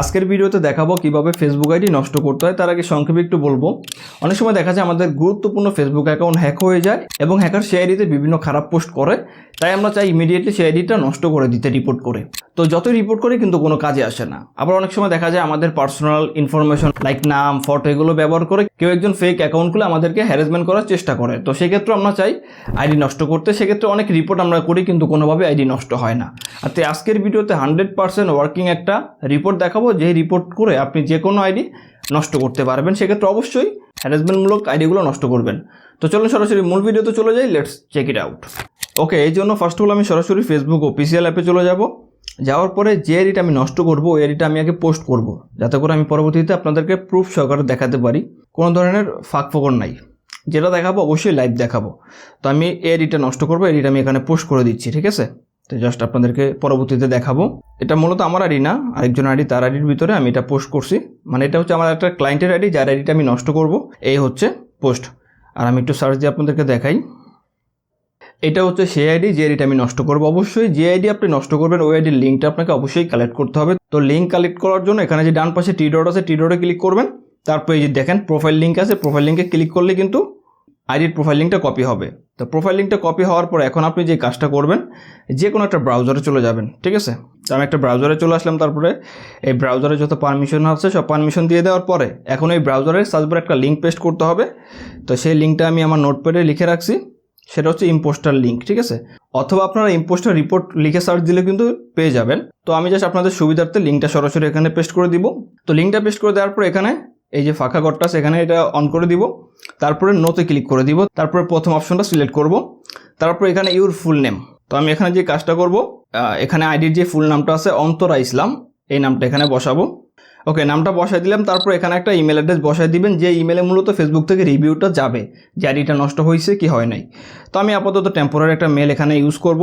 আজকের ভিডিওতে দেখাবো কীভাবে ফেসবুক আইডি নষ্ট করতে হয়। তার আগে সংক্ষেপে একটু বলব। অনেক সময় দেখা যায় আমাদের গুরুত্বপূর্ণ ফেসবুক অ্যাকাউন্ট হ্যাক হয়ে যায় এবং হ্যাকার সেই আইডিতে বিভিন্ন খারাপ পোস্ট করে। তাই আমরা চাই ইমিডিয়েটলি সেই আইডিটা নষ্ট করে দিতে রিপোর্ট করে। তো যতই রিপোর্ট করি কিন্তু কোনো কাজে আসে না। আবার অনেক সময় দেখা যায় আমাদের পার্সোনাল ইনফরমেশন লাইক নাম ফটো এগুলো ব্যবহার করে কেউ একজন ফেক অ্যাকাউন্ট খুলে আমাদেরকে হ্যারাসমেন্ট করার চেষ্টা করে। তো সেক্ষেত্রে আমরা চাই আইডি নষ্ট করতে। সেক্ষেত্রে অনেক রিপোর্ট আমরা করি কিন্তু কোনোভাবে আইডি নষ্ট হয় না। আর তাই আজকের ভিডিওতে হান্ড্রেড পার্সেন্ট ওয়ার্কিং একটা রিপোর্ট দেখাবো। যে রিপোর্ট করে আপনি যে কোনো আইডি নষ্ট করতে পারবেন। সেক্ষেত্রে অবশ্যই হ্যারাসমেন্টমূলক আইডিগুলো নষ্ট করবেন। তো চলুন সরাসরি, মূল ভিডিওতে চলে যাই let's check it out okay এই জন্য ফার্স্ট অফ অল আমি সরাসরি ফেসবুক অফিসিয়াল অ্যাপে চলে যাব। যাওয়ার পরে যে এডিটা আমি নষ্ট করব, ওই এডিটা আমি আগে পোস্ট করব। যাতে করে আমি পরবর্তীতে আপনাদেরকে প্রুফ সহকারে দেখাতে পারি। কোনো ধরনের ফাঁক ফোকর নাই। যেটা দেখাবো, অবশ্যই লাইভ দেখাবো। তো আমি এই এডিটা নষ্ট করব এডিটা আমি এখানে পোস্ট করে দিচ্ছি, ঠিক আছে? তো জাস্ট আপনাদেরকে পরবর্তীতে দেখাবো। এটা মূলত আমার আইডি না, আরেকজন আইডি তার আইডির ভিতরে আমি এটা পোস্ট করছি। মানে এটা হচ্ছে আমার একটা ক্লায়েন্টের আইডি, যার আইডিটা আমি নষ্ট করব। এই হচ্ছে পোস্ট আর আমি একটু সার্চ দিয়ে আপনাদেরকে দেখাই। এটা হচ্ছে সেই আইডি, যে আইডিটা আমি নষ্ট করব। অবশ্যই যে আইডি আপনি নষ্ট করবেন, ওই আইডির লিঙ্কটা আপনাকে অবশ্যই কালেক্ট করতে হবে। তো লিঙ্ক কালেক্ট করার জন্য এখানে যে ডান পাশে টি ডট আছে টি ডটে ক্লিক করবেন। তারপরে যে দেখেন প্রোফাইল লিঙ্ক আছে প্রোফাইল লিঙ্কে ক্লিক করলে কিন্তু আইডির প্রোফাইল লিঙ্কটা কপি হবে। তো প্রোফাইল লিঙ্কটা কপি হওয়ার পর এখন আপনি যে কাজটা করবেন যে কোনো একটা ব্রাউজারে চলে যাবেন, ঠিক আছে? আমি একটা ব্রাউজারে চলে আসলাম তারপরে, এই ব্রাউজারে যত পারমিশন আছে, সব পারমিশন দিয়ে দেওয়ার পরে এখন এই ব্রাউজারের সার্চবারে একটা লিঙ্ক পেস্ট করতে হবে। তো সেই লিঙ্কটা আমি আমার নোটপ্যাডে লিখে রাখছি, সেটা হচ্ছে ইম্পোস্টার লিঙ্ক ঠিক আছে? অথবা আপনারা ইম্পোস্টার রিপোর্ট লিখে সার্চ দিলে কিন্তু পেয়ে যাবেন। তো আমি জাস্ট আপনাদের সুবিধার্থে লিঙ্কটা সরাসরি এখানে পেস্ট করে দিব। তো লিঙ্কটা পেস্ট করে দেওয়ার পর এখানে এই যে ফাঁকা ঘরটা সেখানে এটা অন করে দিব। তারপরে নোতে ক্লিক করে দিব। তারপরে প্রথম অপশনটা সিলেক্ট করব। তারপর এখানে ইউর ফুল নেম তো আমি এখানে যে কাজটা করব এখানে আইডির যে ফুল নামটা আছে, অন্তরা ইসলাম, এই নামটা এখানে বসাবো। ওকে নামটা বসাই দিলাম। তারপর এখানে একটা ইমেল অ্যাড্রেস বসাই দিবেন, যে ইমেলে মূলত ফেসবুক থেকে রিভিউটা যাবে। যে আইডিটা নষ্ট হয়েছে কি হয় নাই। তো আমি আপাতত টেম্পোরারি একটা মেল এখানে ইউজ করব।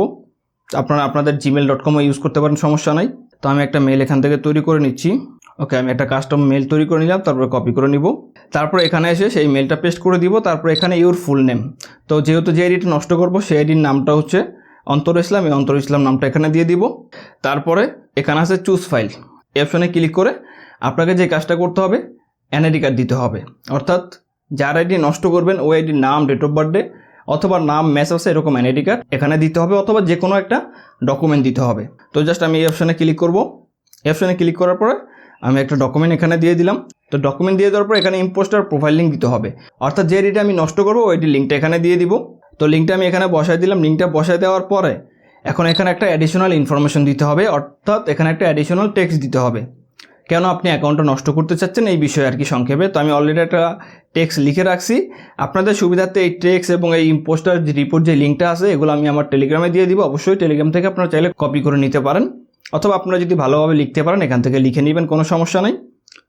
আপনারা আপনাদের জিমেল ডট কমও ইউজ করতে পারেন, সমস্যা নাই। তো আমি একটা মেল এখান থেকে তৈরি করে নিচ্ছি। ওকে আমি একটা কাস্টম মেল তৈরি করে নিলাম, তারপরে কপি করে নিব। তারপর এখানে এসে সেই মেলটা পেস্ট করে দিব, তারপর এখানে ইউর ফুল নেম তো যেহেতু যে আইডিটা নষ্ট করব, সেই আইডির নামটা হচ্ছে অন্তর ইসলাম, এই অন্তর ইসলাম নামটা এখানে দিয়ে দিব। তারপরে এখানে আছে চুজ ফাইল অপশনে ক্লিক করে আপনাকে যে কাজটা করতে হবে এনআইডি কার্ড দিতে হবে। অর্থাৎ যার আইডি নষ্ট করবেন, ওই আইডির নাম ডেট অফ বার্থডে অথবা নাম ম্যাচ আছে, এরকম এনআইডি কার্ড এখানে দিতে হবে, অথবা যে কোনো একটা ডকুমেন্ট দিতে হবে। তো জাস্ট আমি এই অপশনে ক্লিক করব। অপশনে ক্লিক করার পরে আমি একটা ডকুমেন্ট এখানে দিয়ে দিলাম। তো ডকুমেন্ট দিয়ে দেওয়ার পর এখানে ইম্পোস্টার প্রোফাইল লিঙ্ক দিতে হবে। অর্থাৎ যে আইডিটা আমি নষ্ট করব ওইটি লিঙ্কটা এখানে দিয়ে দিব। তো লিঙ্কটা আমি এখানে বসাই দিলাম। লিঙ্কটা বসাই দেওয়ার পরে এখন এখানে একটা অ্যাডিশনাল ইনফরমেশন দিতে হবে। অর্থাৎ এখানে একটা অ্যাডিশনাল টেক্সট দিতে হবে। কেন আপনি অ্যাকাউন্টটা নষ্ট করতে চাচ্ছেন এই বিষয়ে আর কি সংক্ষেপে? তো আমি অলরেডি একটা টেক্সট লিখে রাখছি। আপনাদের সুবিধার্থে এই টেক্স এবং এই ইম্পোস্টার রিপোর্ট যে লিঙ্কটা আছে, এগুলো আমি আমার টেলিগ্রামে দিয়ে দিব। অবশ্যই টেলিগ্রাম থেকে আপনারা চাইলে কপি করে নিতে পারেন। অথবা আপনারা যদি ভালোভাবে লিখতে পারেন, এখান থেকে লিখে নেবেন, কোনো সমস্যা নাই।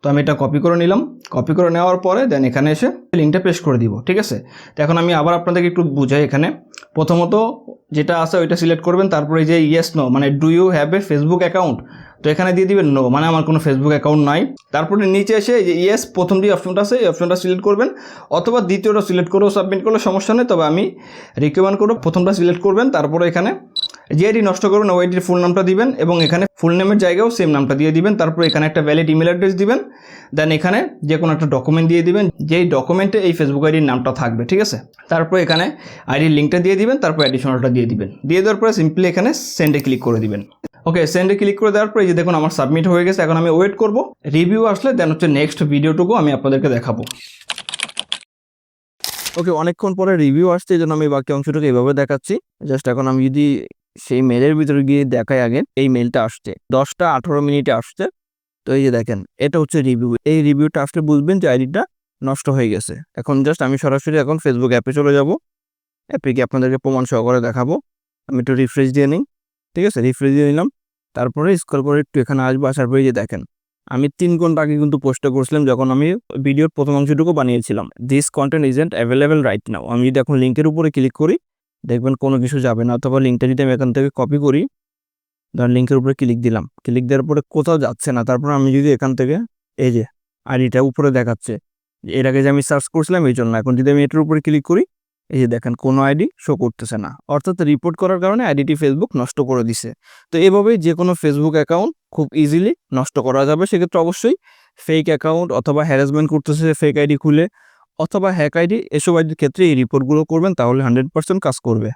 তো আমি এটা কপি করে নিলাম। কপি করে নেওয়ার পরে দেন এখানে এসে লিঙ্কটা পেস্ট করে দিব, ঠিক আছে? তো এখন আমি আবার আপনাদেরকে একটু বুঝাই এখানে। প্রথমত যেটা আছে ওইটা সিলেক্ট করবেন, তারপরে যে ইয়েস নো মানে do you have a Facebook account তো এখানে দিয়ে দিবেন নো মানে আমার কোনো ফেসবুক অ্যাকাউন্ট নাই। তারপরে নিচে এসে যে ইয়েস প্রথম যে অপশনটা আছে, এই অপশনটা সিলেক্ট করবেন। অথবা দ্বিতীয়টা সিলেক্ট করেও সাবমিট করলে সমস্যা নেই, তবে আমি রিকমেন্ড করব প্রথমটা সিলেক্ট করবেন, তারপরে এখানে যে আইডি নষ্ট করবেন ওই আইডির ফুল নামটা দিবেন এবং এখানে ফুল নেমের জায়গাও সেম নামটা দিয়ে দিবেন। তারপর এখানে একটা ভ্যালিড ইমেল অ্যাড্রেস দিবেন। দেন এখানে যে কোনো একটা ডকুমেন্ট দিয়ে দিবেন। যেই ডকুমেন্টে এই ফেসবুক আইডির নামটা থাকবে, ঠিক আছে? তারপর এখানে আইডির লিঙ্কটা দিয়ে দিবেন, তারপর অ্যাডিশনালটা দিয়ে দিবেন। দিয়ে দেওয়ার পরে সিম্পলি এখানে সেন্ডে ক্লিক করে দিবেন। ওকে সেন্ডে ক্লিক করে দেওয়ার পরে যে দেখুন আমার সাবমিট হয়ে গেছে, এখন আমি ওয়েট করব। রিভিউ আসলে দেন হচ্ছে নেক্সট ভিডিওটুকু আমি আপনাদেরকে দেখাবো। ওকে অনেকক্ষণ পরে রিভিউ আসছে, এই জন্য আমি বাকি অংশটুকু এইভাবে দেখাচ্ছি। জাস্ট এখন আমি যদি সেই মেলের ভিতরে গিয়ে দেখাই আগে, এই মেলটা আসছে। দশটা আঠারো মিনিটে আসছে। তো এই যে দেখেন, এটা হচ্ছে রিভিউ এই রিভিউটা আসলে বুঝবেন যে আইডিটা নষ্ট হয়ে গেছে। এখন জাস্ট আমি সরাসরি এখন ফেসবুক অ্যাপে চলে যাব। অ্যাপে গিয়ে আপনাদেরকে প্রমাণ সহকারে দেখাবো। আমি একটু রিফ্রেশ দিয়ে নিই। ঠিক আছে? রিফ্রেশ দিয়ে নিলাম। তারপরে স্কল করে একটু এখানে আসব। আসার পরে যে দেখেন, আমি তিন ঘণ্টা আগে কিন্তু পোস্টটা করছিলাম যখন আমি ভিডিওর প্রথম অংশটুকু বানিয়েছিলাম। This content isn't available right now আমি যদি এখন লিঙ্কের উপরে ক্লিক করি দেখবেন কোনো কিছু যাবে না। অথবা লিঙ্কটা যদি আমি এখান থেকে কপি করি, ধরেন লিঙ্কের উপরে ক্লিক দিলাম। ক্লিক দেওয়ার পরে কোথাও যাচ্ছে না। তারপর আমি যদি এখান থেকে এই যে আইডিটা উপরে দেখাচ্ছে, এর আগে যে আমি সার্চ করছিলাম এই জন্য। এখন যদি আমি এটার উপরে ক্লিক করি, এই যে দেখেন কোনো আইডি শো করতেছে না। অর্থাৎ রিপোর্ট করার কারণে আইডিটি ফেসবুক নষ্ট করে দিছে। তো এভাবেই যে কোনো ফেসবুক অ্যাকাউন্ট খুব ইজিলি নষ্ট করা যাবে। সেক্ষেত্রে অবশ্যই ফেক অ্যাকাউন্ট অথবা হ্যারাসমেন্ট করতেছে ফেক আইডি খুলে। অথবা হ্যাক আইডি এসব আইডির ক্ষেত্রে এই রিপোর্টগুলো করবেন তাহলে হান্ড্রেড পার্সেন্ট কাজ করবে।